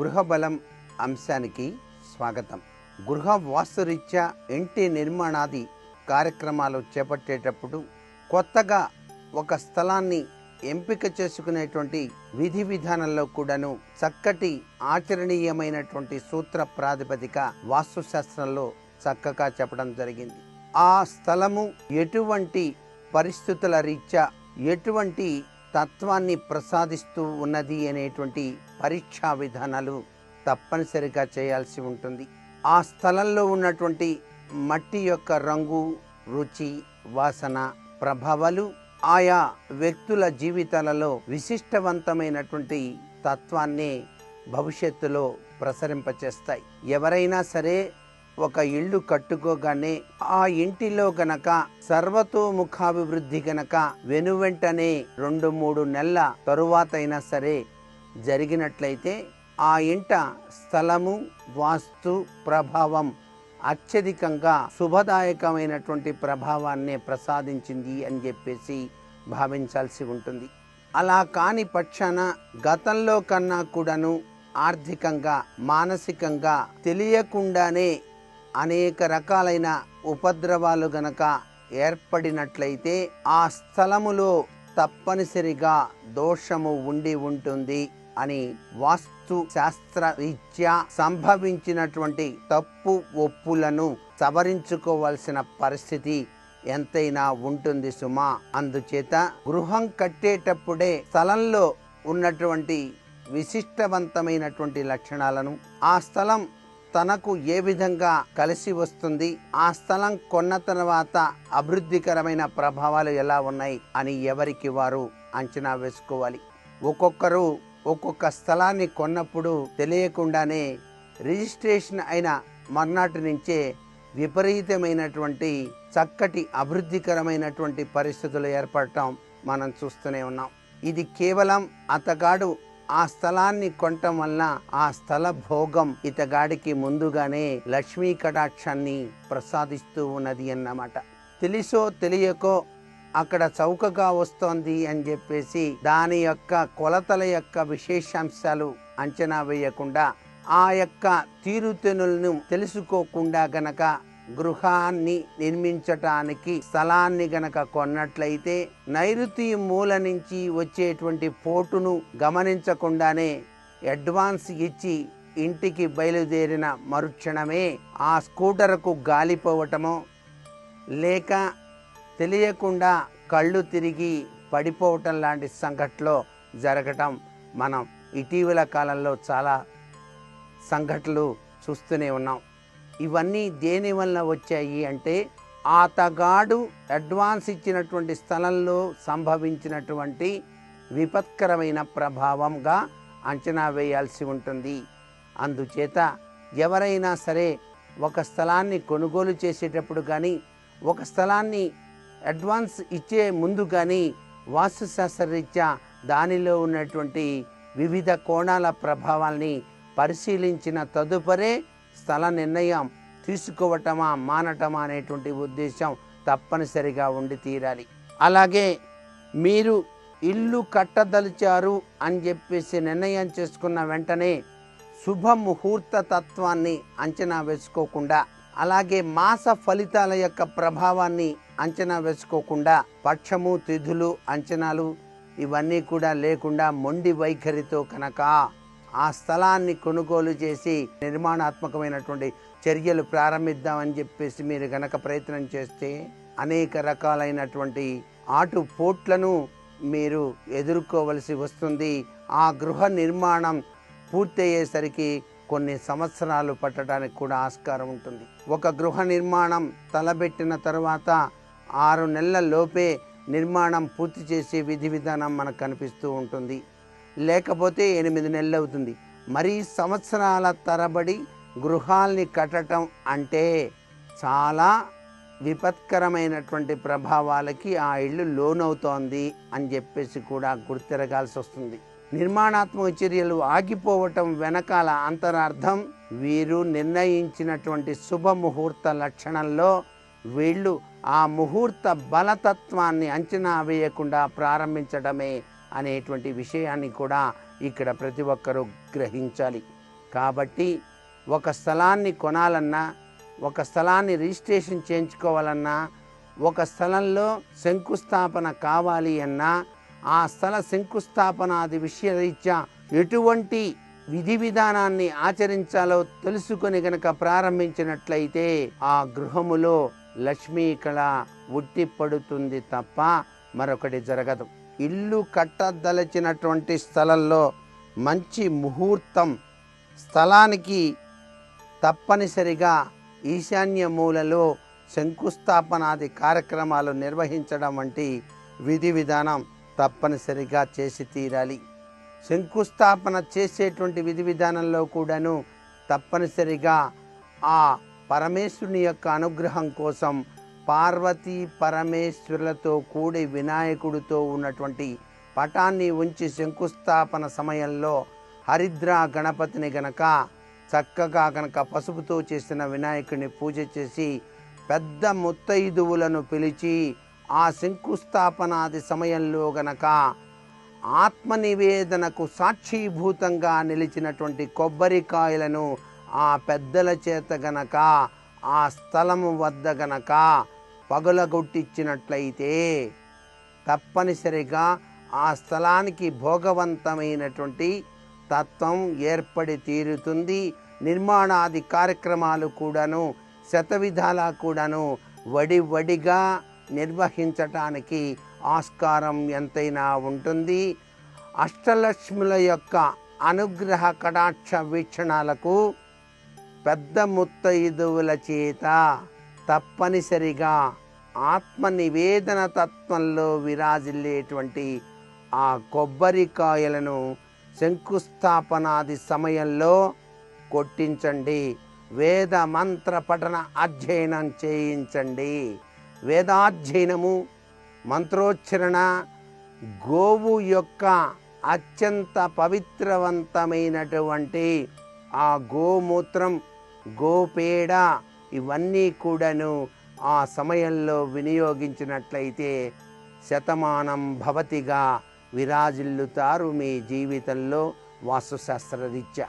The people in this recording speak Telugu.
గృహబలం అంశానికి స్వాగతం. గృహ వాస్తురీత్యా ఇంటి నిర్మాణాది కార్యక్రమాలు చేపట్టేటప్పుడు కొత్తగా ఒక స్థలాన్ని ఎంపిక చేసుకునేటువంటి విధి విధానంలో కూడాను చక్కటి ఆచరణీయమైనటువంటి సూత్ర ప్రాతిపదిక వాస్తుశాస్త్రంలో చక్కగా చెప్పడం జరిగింది. ఆ స్థలము ఎటువంటి పరిస్థితుల రీత్యా ఎటువంటి తత్వాన్ని ప్రసాదిస్తూ ఉన్నది అనేటువంటి పరీక్షా విధానాలు తప్పనిసరిగా చేయాల్సి ఉంటుంది. ఆ స్థలంలో ఉన్నటువంటి మట్టి యొక్క రంగు రుచి వాసన ప్రభావాలు ఆయా వ్యక్తుల జీవితాలలో విశిష్టవంతమైనటువంటి తత్వాన్ని భవిష్యత్తులో ప్రసరింపచేస్తాయి. ఎవరైనా సరే ఒక ఇల్లు కట్టుకోగానే ఆ ఇంటిలో గనక సర్వతోముఖాభివృద్ధి గనక వెనువెంటనే రెండు మూడు నెలల తరువాతైనా సరే జరిగినట్లయితే ఆ ఇంట స్థలము వాస్తు ప్రభావం అత్యధికంగా శుభదాయకమైనటువంటి ప్రభావాన్ని ప్రసాదించింది అని చెప్పేసి భావించాల్సి ఉంటుంది. అలా కాని పక్షాన గతంలో కన్నా కూడాను ఆర్థికంగా మానసికంగా తెలియకుండానే అనేక రకాలైన ఉపద్రవాలు గనక ఏర్పడినట్లయితే ఆ స్థలములో తప్పనిసరిగా దోషము ఉండి ఉంటుంది అని వాస్తు శాస్త్ర రీత్యా సంభవించినటువంటి తప్పు ఒప్పులను సవరించుకోవాల్సిన పరిస్థితి ఎంతైనా ఉంటుంది సుమా. అందుచేత గృహం కట్టేటప్పుడే స్థలంలో ఉన్నటువంటి విశిష్టవంతమైనటువంటి లక్షణాలను ఆ స్థలం తనకు ఏ విధంగా కలిసి వస్తుంది? ఆ స్థలం కొన్న తర్వాత అభివృద్ధికరమైన ప్రభావాలు ఎలా ఉన్నాయి అని ఎవరికి వారు అంచనా వేసుకోవాలి? ఒక్కొక్కరు ఒక్కొక్క స్థలాన్ని కొన్నప్పుడు తెలియకుండానే రిజిస్ట్రేషన్ అయిన మర్నాటి నుంచే విపరీతమైనటువంటి చక్కటి అభివృద్ధికరమైనటువంటి పరిస్థితులు ఏర్పడటం మనం చూస్తూనే ఉన్నాం. ఇది కేవలం అతగాడు ఆ స్థలాన్ని కొనటం వల్ల ఆ స్థల భోగం ఇతగాడికి ముందుగానే లక్ష్మీ కటాక్షాన్ని ప్రసాదిస్తూ ఉన్నది అన్నమాట. తెలుసో తెలియకో అక్కడ చౌకగా వస్తోంది అని చెప్పేసి దాని యొక్క కొలతల యొక్క విశేషాంశాలు అంచనా వేయకుండా ఆ యొక్క తీరుతెనులను తెలుసుకోకుండా గనక గృహాన్ని నిర్మించటానికి స్థలాన్ని గనక కొన్నట్లయితే నైరుతి మూల నుంచి వచ్చేటువంటి పోటును గమనించకుండానే అడ్వాన్స్ ఇచ్చి ఇంటికి బయలుదేరిన మరుక్షణమే ఆ స్కూటర్కు గాలిపోవటమో లేక తెలియకుండా కళ్ళు తిరిగి పడిపోవటం లాంటి సంఘటనలో జరగటం మనం ఇటీవల కాలంలో చాలా సంఘటనలు చూస్తూనే ఉన్నాం. ఇవన్నీ దేని వల్ల వచ్చాయి అంటే ఆతగాడు అడ్వాన్స్ ఇచ్చినటువంటి స్థలంలో సంభవించినటువంటి విపత్కరమైన ప్రభావంగా అంచనా వేయాల్సి ఉంటుంది. అందుచేత ఎవరైనా సరే ఒక స్థలాన్ని కొనుగోలు చేసేటప్పుడు కానీ ఒక స్థలాన్ని అడ్వాన్స్ ఇచ్చే ముందు కానీ వాస్తుశాస్త్రరీత్యా దానిలో ఉన్నటువంటి వివిధ కోణాల ప్రభావాల్ని పరిశీలించిన తదుపరే స్థల నిర్ణయం తీసుకోవటమా మానటమా అనేటువంటి ఉద్దేశం తప్పనిసరిగా ఉండి తీరాలి. అలాగే మీరు ఇల్లు కట్టదలిచారు అని చెప్పేసి నిర్ణయం చేసుకున్న వెంటనే శుభ ముహూర్త తత్వాన్ని అంచనా వేసుకోకుండా అలాగే మాస ఫలితాల యొక్క ప్రభావాన్ని అంచనా వేసుకోకుండా పక్షము తిథులు అంచనాలు ఇవన్నీ కూడా లేకుండా మొండి వైఖరితో కనుక ఆ స్థలాన్ని కొనుగోలు చేసి నిర్మాణాత్మకమైనటువంటి చర్యలు ప్రారంభిద్దామని చెప్పేసి మీరు గనక ప్రయత్నం చేస్తే అనేక రకాలైనటువంటి ఆటు పోట్లను మీరు ఎదుర్కోవలసి వస్తుంది. ఆ గృహ నిర్మాణం పూర్తయ్యేసరికి కొన్ని సంవత్సరాలు పట్టడానికి కూడా ఆస్కారం ఉంటుంది. ఒక గృహ నిర్మాణం తలబెట్టిన తర్వాత ఆరు నెలల లోపే నిర్మాణం పూర్తి చేసే విధి విధానం మనకు కనిపిస్తూ ఉంటుంది. లేకపోతే ఎనిమిది నెలలు అవుతుంది. మరి సంవత్సరాల తరబడి గృహాల్ని కట్టడం అంటే చాలా విపత్కరమైనటువంటి ప్రభావాలకి ఆ ఇల్లు లోనవుతోంది అని చెప్పేసి కూడా గుర్తిరగాల్సి వస్తుంది. నిర్మాణాత్మక చర్యలు ఆగిపోవటం వెనకాల అంతరార్థం వీరు నిర్ణయించినటువంటి శుభ ముహూర్త లక్షణంలో వీళ్ళు ఆ ముహూర్త బలతత్వాన్ని అంచనా వేయకుండా ప్రారంభించడమే అనేటువంటి విషయాన్ని కూడా ఇక్కడ ప్రతి ఒక్కరూ గ్రహించాలి. కాబట్టి ఒక స్థలాన్ని కొనాలన్నా ఒక స్థలాన్ని రిజిస్ట్రేషన్ చేయించుకోవాలన్నా ఒక స్థలంలో శంకుస్థాపన కావాలి అన్నా ఆ స్థల శంకుస్థాపనాది విషయరీత్యా ఎటువంటి విధి విధానాన్ని ఆచరించాలో తెలుసుకొని గనక ప్రారంభించినట్లయితే ఆ గృహములో లక్ష్మీ కళ ఉట్టిపడుతుంది తప్ప మరొకటి జరగదు. ఇల్లు కట్టదలచినటువంటి స్థలంలో మంచి ముహూర్తం స్థలానికి తప్పనిసరిగా ఈశాన్య మూలలో శంకుస్థాపనాది కార్యక్రమాలు నిర్వహించడం వంటి విధి విధానం తప్పనిసరిగా చేసి తీరాలి. శంకుస్థాపన చేసేటువంటి విధి విధానంలో కూడాను తప్పనిసరిగా ఆ పరమేశ్వరుని యొక్క అనుగ్రహం కోసం పార్వతీ పరమేశ్వరులతో కూడి వినాయకుడితో ఉన్నటువంటి పటాన్ని ఉంచి శంకుస్థాపన సమయంలో హరిద్ర గణపతిని గనక చక్కగా గనక పసుపుతో చేసిన వినాయకుడిని పూజ చేసి పెద్ద ముత్తైదువులను పిలిచి ఆ శంకుస్థాపనాది సమయంలో గనక ఆత్మ నివేదనకు సాక్షీభూతంగా నిలిచినటువంటి కొబ్బరికాయలను ఆ పెద్దల చేత గనక ఆ స్థలము వద్ద గనక పగులగొట్టించినట్లయితే తప్పనిసరిగా ఆ స్థలానికి భోగవంతమైనటువంటి తత్వం ఏర్పడి తీరుతుంది. నిర్మాణాది కార్యక్రమాలు కూడాను శతవిధాలా కూడాను వడి వడిగా నిర్వహించటానికి ఆస్కారం ఎంతైనా ఉంటుంది. అష్టలక్ష్ముల యొక్క అనుగ్రహ కటాక్ష వీక్షణాలకు పెద్ద ముత్తైదువుల చేత తప్పనిసరిగా ఆత్మ నివేదన తత్వంలో విరాజిల్లేటువంటి ఆ కొబ్బరికాయలను శంకుస్థాపనాది సమయంలో కొట్టించండి. వేద మంత్ర పఠన అధ్యయనం చేయించండి. వేదాధ్యయనము మంత్రోచ్చరణ గోవు యొక్క అత్యంత పవిత్రవంతమైనటువంటి ఆ గోమూత్రం గోపేడ ఇవన్నీ కూడాను ఆ సమయంలో వినియోగించినట్లయితే శతమానం భవతిగా విరాజిల్లుతారు మీ జీవితంలో వాస్తుశాస్త్రరీత్యా.